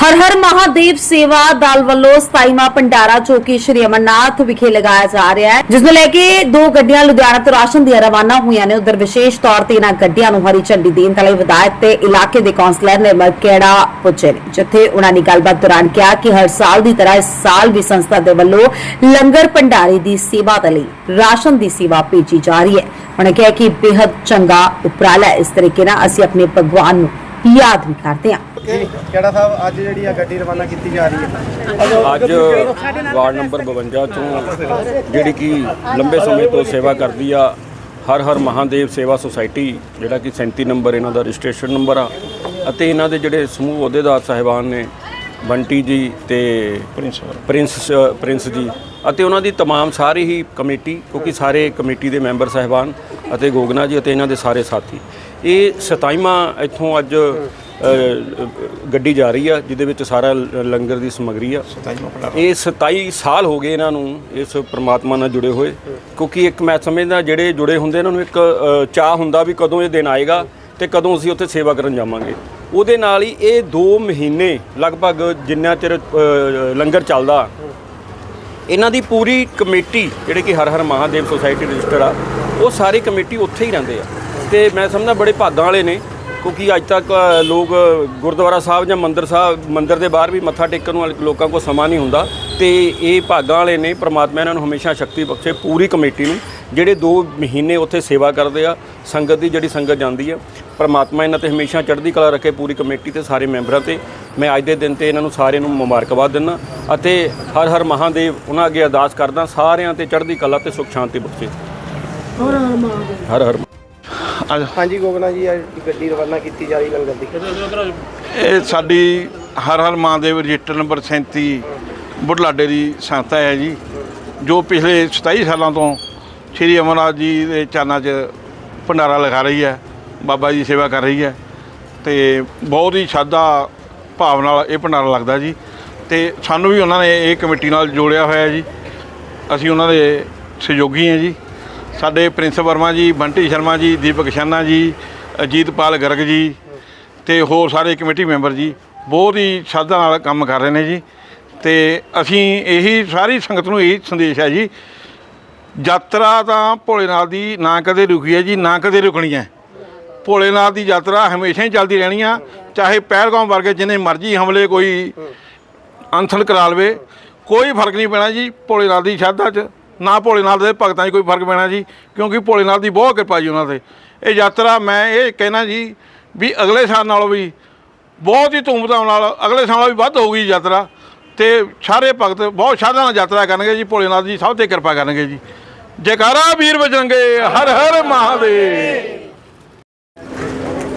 ਹਰ ਹਰ ਮਹਾਦੇਵ ਸੇਵਾ ਦਲ ਵੱਲੋਂ 27ਵਾਂ ਭੰਡਾਰਾ ਜੋ ਸ਼੍ਰੀ ਅਮਰਨਾਥ ਵਿਖੇ ਲਗਾਇਆ ਜਾ ਰਿਹਾ ਹੈ, ਜਿਸ ਨੂੰ ਲੈ ਕੇ ਦੋ ਗੱਡੀਆਂ ਲੁਧਿਆਣਾ ਤੋਂ ਰਾਸ਼ਨ ਦੀਆਂ ਰਵਾਨਾ ਹੋਈਆਂ ਨੇ ਉਧਰ ਵਿਸ਼ੇਸ਼ ਤੌਰ ਤੇ ਇਹਨਾਂ ਗੱਡੀਆਂ ਨੂੰ ਹਰੀ ਝੰਡੀ ਦੇਣ ਲਈ ਵਿਧਾਇਕ ਤੇ ਇਲਾਕੇ ਦੇ ਕੌਂਸਲਰ ਨਿਰਮਲ ਕੇੜਾ ਪੁੱਜੇ ਨੇ, ਜਿੱਥੇ ਉਹਨਾਂ ਨੇ ਗੱਲਬਾਤ ਦੌਰਾਨ ਕਿਹਾ ਕਿ ਹਰ ਸਾਲ ਦੀ ਤਰ੍ਹਾਂ ਇਸ ਸਾਲ ਵੀ ਸੰਸਥਾ ਦੇ ਵੱਲੋਂ ਲੰਗਰ ਭੰਡਾਰੇ ਦੀ ਸੇਵਾ ਦੇ ਲਈ ਰਾਸ਼ਨ ਦੀ ਸੇਵਾ ਭੇਜੀ ਜਾ ਰਹੀ ਹੈ ਉਹਨਾਂ ਕਿਹਾ ਕਿ ਬੇहद ਚੰਗਾ ਉਪਰਾਲਾ ਹੈ। ਇਸ ਤਰੀਕੇ ਨਾਲ ਅਸੀਂ ਆਪਣੇ ਭਗਵਾਨ ਨੂੰ ਯਾਦ ਵੀ ਕਰਦੇ ਹਾਂ ਜੀ ਕਿਹੜਾ ਸਾਹਿਬ ਅੱਜ ਜਿਹੜੀ ਆ ਗੱਡੀ ਰਵਾਨਾ ਕੀਤੀ ਜਾ ਰਹੀ ਹੈ ਅੱਜ ਵਾਰਡ ਨੰਬਰ 52 ਤੋਂ ਜਿਹੜੀ ਕਿ ਲੰਬੇ ਸਮੇਂ ਤੋਂ ਸੇਵਾ ਕਰਦੀ ਆ ਹਰ ਹਰ ਮਹਾਦੇਵ ਸੇਵਾ ਸੁਸਾਇਟੀ ਜਿਹੜਾ ਕਿ 37 ਨੰਬਰ ਇਹਨਾਂ ਦਾ ਰਜਿਸਟ੍ਰੇਸ਼ਨ ਨੰਬਰ ਆ ਅਤੇ ਇਹਨਾਂ ਦੇ ਜਿਹੜੇ ਸਮੂਹ ਅਹੁਦੇਦਾਰ ਸਾਹਿਬਾਨ ਨੇ ਬੰਟੀ ਜੀ ਤੇ ਪ੍ਰਿੰਸ ਪ੍ਰਿੰਸ ਪ੍ਰਿੰਸ ਜੀ ਅਤੇ ਉਹਨਾਂ ਦੀ तमाम ਸਾਰੀ ਹੀ ਕਮੇਟੀ ਕਿਉਂਕਿ ਸਾਰੇ ਕਮੇਟੀ ਦੇ ਮੈਂਬਰ ਸਾਹਿਬਾਨ ਅਤੇ ਗੋਗਨਾ ਜੀ ਅਤੇ ਇਹਨਾਂ ਦੇ ਸਾਰੇ ਸਾਥੀ ਇਹ 27ਵਾਂ ਇੱਥੋਂ ਅੱਜ ਗੱਡੀ ਜਾ ਰਹੀ ਆ ਜਿਹਦੇ ਵਿੱਚ ਸਾਰਾ ਲੰਗਰ ਦੀ ਸਮੱਗਰੀ ਆ। ਇਹ 27 ਸਾਲ ਹੋ ਗਏ ਇਹਨਾਂ ਨੂੰ ਇਸ ਪ੍ਰਮਾਤਮਾ ਨਾਲ ਜੁੜੇ ਹੋਏ। ਕਿਉਂਕਿ ਇੱਕ ਮੈਂ ਸਮਝਦਾ ਜਿਹੜੇ ਜੁੜੇ ਹੁੰਦੇ ਇਹਨਾਂ ਨੂੰ ਇੱਕ ਚਾਹ ਹੁੰਦਾ ਵੀ ਕਦੋਂ ਇਹ ਦਿਨ ਆਏਗਾ ਤੇ ਕਦੋਂ ਅਸੀਂ ਉੱਥੇ ਸੇਵਾ ਕਰਨ ਜਾਵਾਂਗੇ। ਉਹਦੇ ਨਾਲ ਹੀ ਇਹ 2 ਮਹੀਨੇ ਲਗਭਗ ਜਿੰਨਾ ਚਿਰ ਲੰਗਰ ਚੱਲਦਾ ਇਹਨਾਂ ਦੀ ਪੂਰੀ ਕਮੇਟੀ ਜਿਹੜੇ ਕਿ ਹਰ ਹਰ ਮਹਾਦੇਵ ਸੁਸਾਇਟੀ ਰਜਿਸਟਰ ਆ ਉਹ ਸਾਰੀ ਕਮੇਟੀ ਉੱਥੇ ਹੀ ਰਹਿੰਦੇ ਆ। ਤੇ ਮੈਂ ਸਮਝਦਾ ਬੜੇ ਭਾਗਾਂ ਵਾਲੇ ਨੇ ਕਿਉਂਕਿ ਅੱਜ ਤੱਕ ਲੋਕ ਗੁਰਦੁਆਰਾ ਸਾਹਿਬ ਜਾਂ ਮੰਦਿਰ ਸਾਹਿਬ ਮੰਦਿਰ ਦੇ ਬਾਹਰ ਵੀ ਮੱਥਾ ਟੇਕਣ ਵਾਲੇ ਲੋਕਾਂ ਕੋਲ ਸਮਾਂ ਨਹੀਂ ਹੁੰਦਾ। ਤੇ ਇਹ ਭਾਗਾਂ ਵਾਲੇ ਨੇ ਪ੍ਰਮਾਤਮਾ ਇਹਨਾਂ ਨੂੰ ਹਮੇਸ਼ਾ ਸ਼ਕਤੀ ਬਖਸ਼ੇ ਪੂਰੀ ਕਮੇਟੀ ਨੂੰ ਜਿਹੜੇ 2 ਮਹੀਨੇ ਉੱਥੇ ਸੇਵਾ ਕਰਦੇ ਆ ਸੰਗਤ ਦੀ ਜਿਹੜੀ ਸੰਗਤ ਜਾਂਦੀ ਆ ਪ੍ਰਮਾਤਮਾ ਇਹਨਾਂ ਤੇ ਹਮੇਸ਼ਾ ਚੜ੍ਹਦੀ ਕਲਾ ਰੱਖੇ ਪੂਰੀ ਕਮੇਟੀ ਤੇ ਸਾਰੇ ਮੈਂਬਰਾਂ ਤੇ। ਮੈਂ ਅੱਜ ਦੇ ਦਿਨ ਤੇ ਇਹਨਾਂ ਨੂੰ ਸਾਰਿਆਂ ਨੂੰ ਮੁਬਾਰਕਬਾਦ ਦਿੰਦਾ ਅਤੇ ਹਰ ਹਰ ਮਹਾਦੇਵ ਉਹਨਾਂ ਅੱਗੇ ਅਰਦਾਸ ਕਰਦਾ ਸਾਰਿਆਂ ਤੇ ਚੜ੍ਹਦੀ ਕਲਾ ਤੇ ਸੁਖ ਸ਼ਾਂਤੀ ਬਖਸ਼ੇ ਹਰ ਹਰ ਹਾਂਜੀ ਗੋਗਨਾ ਜੀ ਅੱਜ ਗੱਡੀ ਰਵਾਨਾ ਕੀਤੀ ਜਾ ਰਹੀ ਲੰਗਰ ਦੀ। ਇਹ ਸਾਡੀ ਹਰ ਹਰ ਮਹਾਦੇਵ ਰਜਿਸਟਰ ਨੰਬਰ 37 ਬੁਢਲਾਡੇ ਦੀ ਸੰਸਥਾ ਹੈ ਜੀ ਜੋ ਪਿਛਲੇ 27 ਸਾਲਾਂ ਤੋਂ ਸ਼੍ਰੀ ਅਮਰਨਾਥ ਜੀ ਦੇ ਚਰਨਾਂ 'ਚ ਭੰਡਾਰਾ ਲਗਾ ਰਹੀ ਹੈ ਬਾਬਾ ਜੀ ਸੇਵਾ ਕਰ ਰਹੀ ਹੈ ਤੇ ਬਹੁਤ ਹੀ ਸ਼ਰਧਾ ਭਾਵ ਨਾਲ ਇਹ ਭੰਡਾਰਾ ਲੱਗਦਾ ਜੀ ਤੇ ਸਾਨੂੰ ਵੀ ਉਹਨਾਂ ਨੇ ਇਹ ਕਮੇਟੀ ਨਾਲ ਜੋੜਿਆ ਹੋਇਆ ਜੀ ਅਸੀਂ ਉਹਨਾਂ ਦੇ ਸਹਿਯੋਗੀ ਹਾਂ ਜੀ। ਸਾਡੇ ਪ੍ਰਿੰਸ ਵਰਮਾ ਜੀ, ਬੰਟੀ ਸ਼ਰਮਾ ਜੀ, ਦੀਪਕ ਸ਼ਾਨਾ ਜੀ, ਅਜੀਤਪਾਲ ਗਰਗ ਜੀ ਤੇ ਹੋਰ ਸਾਰੇ ਕਮੇਟੀ ਮੈਂਬਰ ਜੀ, ਬਹੁਤ ਹੀ ਸ਼ਰਧਾ ਨਾਲ ਕੰਮ ਕਰ ਰਹੇ ਨੇ ਜੀ। ਤੇ ਅਸੀਂ ਇਹੀ ਸਾਰੀ ਸੰਗਤ ਨੂੰ ਇਹੀ ਸੰਦੇਸ਼ ਹੈ ਜੀ, ਯਾਤਰਾ ਤਾਂ ਭੋਲੇਨਾਥ ਦੀ ਨਾ ਕਦੇ ਰੁਕੀ ਹੈ ਜੀ, ਨਾ ਕਦੇ ਰੁਕਣੀ ਹੈ। ਭੋਲੇਨਾਥ ਦੀ ਯਾਤਰਾ ਹਮੇਸ਼ਾ ਹੀ ਚੱਲਦੀ ਰਹਿਣੀ ਆ, ਚਾਹੇ ਪਹਿਲਗਾਮ ਵਰਗੇ ਜਿੰਨੇ ਮਰਜ਼ੀ ਹਮਲੇ ਕੋਈ ਅੰਥਲ ਕਰਾ ਲਵੇ, ਕੋਈ ਫ਼ਰਕ ਨਹੀਂ ਪੈਣਾ ਜੀ ਭੋਲੇਨਾਥ ਦੀ ਸ਼ਰਧਾ 'ਚ। ਨਾ ਭੋਲੇਨਾਥ ਦੇ ਭਗਤਾਂ 'ਚ ਕੋਈ ਫ਼ਰਕ ਪੈਣਾ ਜੀ ਕਿਉਂਕਿ ਭੋਲੇਨਾਥ ਦੀ ਬਹੁਤ ਕਿਰਪਾ ਜੀ ਉਹਨਾਂ ਤੇ। ਇਹ ਯਾਤਰਾ ਮੈਂ ਇਹ ਕਹਿਣਾ ਜੀ ਵੀ ਅਗਲੇ ਸਾਲ ਨਾਲੋਂ ਵੀ ਬਹੁਤ ਹੀ ਧੂਮਧਾਮ ਨਾਲ ਅਗਲੇ ਸਾਲ ਨਾਲੋਂ ਵੀ ਵੱਧ ਹੋਊਗੀ ਯਾਤਰਾ ਤੇ ਸਾਰੇ ਭਗਤ ਬਹੁਤ ਸ਼ਰਧਾ ਨਾਲ ਯਾਤਰਾ ਕਰਨਗੇ ਜੀ ਭੋਲੇਨਾਥ ਜੀ ਸਭ ਤੇ ਕਿਰਪਾ ਕਰਨਗੇ ਜੀ। ਜੈਕਾਰਾ ਵੀਰ ਬਜਰੰਗੇ ਹਰ ਹਰ ਮਹਾਦੇਵ।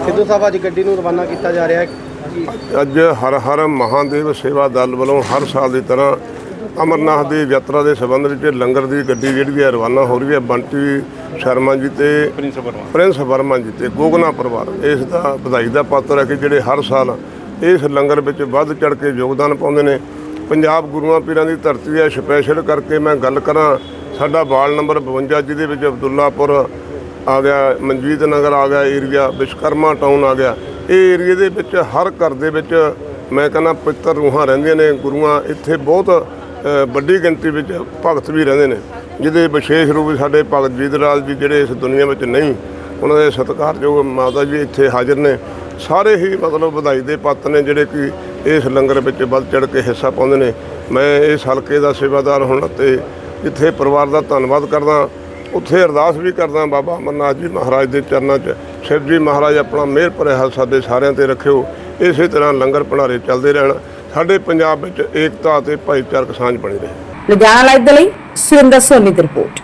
ਸਿੱਧੂ ਸਾਹਿਬ ਅੱਜ ਗੱਡੀ ਨੂੰ ਰਵਾਨਾ ਕੀਤਾ ਜਾ ਰਿਹਾ ਹੈ। ਜੀ ਅੱਜ ਹਰ ਹਰ ਮਹਾਦੇਵ ਸੇਵਾ ਦਲ ਵੱਲੋਂ ਹਰ ਸਾਲ ਦੀ ਤਰ੍ਹਾਂ ਅਮਰਨਾਥ ਦੀ ਯਾਤਰਾ ਦੇ ਸੰਬੰਧ ਵਿੱਚ ਲੰਗਰ ਦੀ ਗੱਡੀ ਜਿਹੜੀ ਹੈ ਰਵਾਨਾ ਹੋ ਰਹੀ ਹੈ ਬੰਟੀ ਸ਼ਰਮਾ ਜੀ ਤੇ ਪ੍ਰਿੰਸ ਵਰਮਾ। ਪ੍ਰਿੰਸ ਵਰਮਾ ਜੀ ਤੇ ਗੋਗਨਾ ਪਰਿਵਾਰ। ਇਸ ਦਾ ਵਧਾਈ ਦਾ ਪਾਤਰ ਹੈ ਕਿ ਜਿਹੜੇ ਹਰ ਸਾਲ ਇਸ ਲੰਗਰ ਵਿੱਚ ਵੱਧ ਚੜ ਕੇ ਯੋਗਦਾਨ ਪਾਉਂਦੇ ਨੇ। ਪੰਜਾਬ ਗੁਰੂਆਂ ਪੀਰਾਂ ਦੀ ਧਰਤੀ ਹੈ ਸਪੈਸ਼ਲ ਕਰਕੇ ਮੈਂ ਗੱਲ ਕਰਾਂ ਸਾਡਾ ਵਾਰਡ ਨੰਬਰ 52 ਜਿਹਦੇ ਵਿੱਚ ਅਬਦੁੱਲਾਪੁਰ ਆ ਗਿਆ ਮਨਜੀਤ ਨਗਰ ਆ ਗਿਆ ਏਰੀਆ ਵਿਸ਼ਕਰਮਾ ਟਾਊਨ ਆ ਗਿਆ। ਇਹ ਏਰੀਏ ਦੇ ਵਿੱਚ ਹਰ ਘਰ ਦੇ ਵਿੱਚ ਮੈਂ ਕਹਿੰਦਾ ਪਿੱਤਰ ਰੂਹਾਂ ਰਹਿੰਦੀਆਂ ਨੇ ਗੁਰੂਆਂ ਇੱਥੇ ਬਹੁਤ ਵੱਡੀ ਗਿਣਤੀ ਵਿੱਚ ਭਗਤ ਵੀ ਰਹਿੰਦੇ ਨੇ, ਜਿਹਦੇ ਵਿਸ਼ੇਸ਼ ਰੂਪ ਵਿੱਚ ਸਾਡੇ ਭਗਤ ਜੀਤ ਰਾਜ ਜੀ ਜਿਹੜੇ ਇਸ ਦੁਨੀਆ ਵਿੱਚ ਨਹੀਂ, ਉਹਨਾਂ ਦੇ ਸਤਿਕਾਰਯੋਗ ਮਾਤਾ ਜੀ ਇੱਥੇ ਹਾਜ਼ਰ ਨੇ। ਸਾਰੇ ਹੀ ਮਤਲਬ ਵਧਾਈ ਦੇ ਪਾਤਰ ਨੇ ਜਿਹੜੇ ਕਿ ਇਸ ਲੰਗਰ ਵਿੱਚ ਵੱਧ ਚੜ ਕੇ ਹਿੱਸਾ ਪਾਉਂਦੇ ਨੇ। ਮੈਂ ਇਸ ਹਲਕੇ ਦਾ ਸੇਵਾਦਾਰ ਹੋਣ ਤੇ ਜਿੱਥੇ ਪਰਿਵਾਰ ਦਾ ਧੰਨਵਾਦ ਕਰਦਾ ਉੱਥੇ ਅਰਦਾਸ ਵੀ ਕਰਦਾ ਬਾਬਾ ਅਮਰਨਾਥ ਜੀ ਮਹਾਰਾਜ ਦੇ ਚਰਨਾਂ 'ਚ। ਸ਼ਿਵ ਜੀ ਮਹਾਰਾਜ ਆਪਣਾ ਮਿਹਰ ਭਰਿਆ ਸਾਡੇ ਸਾਰਿਆਂ ਤੇ ਰੱਖਿਓ। ਇਸੇ ਤਰ੍ਹਾਂ ਲੰਗਰ ਭੰਡਾਰੇ ਚੱਲਦੇ ਰਹਿਣ। ਸਾਡੇ ਪੰਜਾਬ ਵਿੱਚ ਏਕਤਾ ਅਤੇ ਭਾਈਚਾਰਕ ਸਾਂਝ ਬਣੀ ਰਹੇ। ਲੁਧਿਆਣਾ ਲਾਈਵ ਦੇ ਲਈ ਸੁਰਿੰਦਰ ਸੋਨੀ ਦੀ ਰਿਪੋਰਟ।